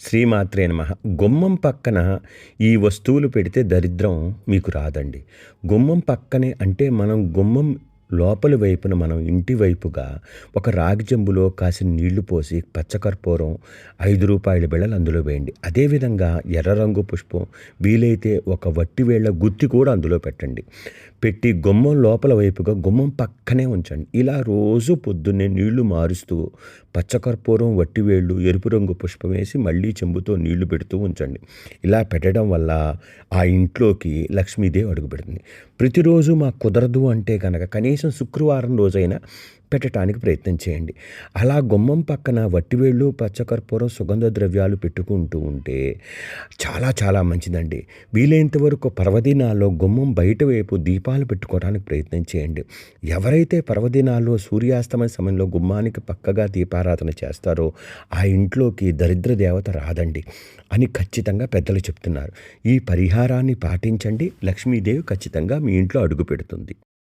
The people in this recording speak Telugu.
శ్రీమాత్రే నమ. గుమ్మం పక్కన ఈ వస్తువులు పెడితే దరిద్రం మీకు రాదండి. గుమ్మం పక్కనే అంటే మనం గుమ్మం లోపలి వైపున మనం ఇంటి వైపుగా ఒక రాగి చెంబులో కాసిన నీళ్ళు పోసి పచ్చకర్పూరం ఐదు రూపాయల బిళ్ళలు అందులో వేయండి. అదేవిధంగా ఎర్ర రంగు పుష్పం వీలైతే ఒక వట్టి వేళ్ళ గుత్తి కూడా అందులో పెట్టండి. పెట్టి గుమ్మం లోపల వైపుగా గుమ్మం పక్కనే ఉంచండి. ఇలా రోజు పొద్దున్నే నీళ్ళు మారుస్తూ పచ్చకర్పూరం వట్టివేళ్ళు ఎరుపు రంగు పుష్పం వేసి మళ్ళీ చెంబుతో నీళ్ళు పెడుతూ ఉంచండి. ఇలా పెట్టడం వల్ల ఆ ఇంట్లోకి లక్ష్మీదేవి అడుగుపెడుతుంది ప్రతిరోజు మాకు కుదరదు అంటే కనుక కనీసం కనీసం శుక్రవారం రోజైనా పెట్టడానికి ప్రయత్నం చేయండి. అలా గుమ్మం పక్కన వట్టివేళ్ళు పచ్చకర్పూరం సుగంధ ద్రవ్యాలు పెట్టుకుంటూ ఉంటే చాలా చాలా మంచిదండి. వీలైనంత వరకు పర్వదినాల్లో గుమ్మం బయట వైపు దీపాలు పెట్టుకోవడానికి ప్రయత్నం చేయండి. ఎవరైతే పర్వదినాల్లో సూర్యాస్తమయ సమయంలో గుమ్మానికి పక్కగా దీపారాధన చేస్తారో ఆ ఇంట్లోకి దరిద్ర దేవత రాదండి అని ఖచ్చితంగా పెద్దలు చెప్తున్నారు. ఈ పరిహారాన్ని పాటించండి. లక్ష్మీదేవి ఖచ్చితంగా మీ ఇంట్లో అడుగు పెడుతుంది.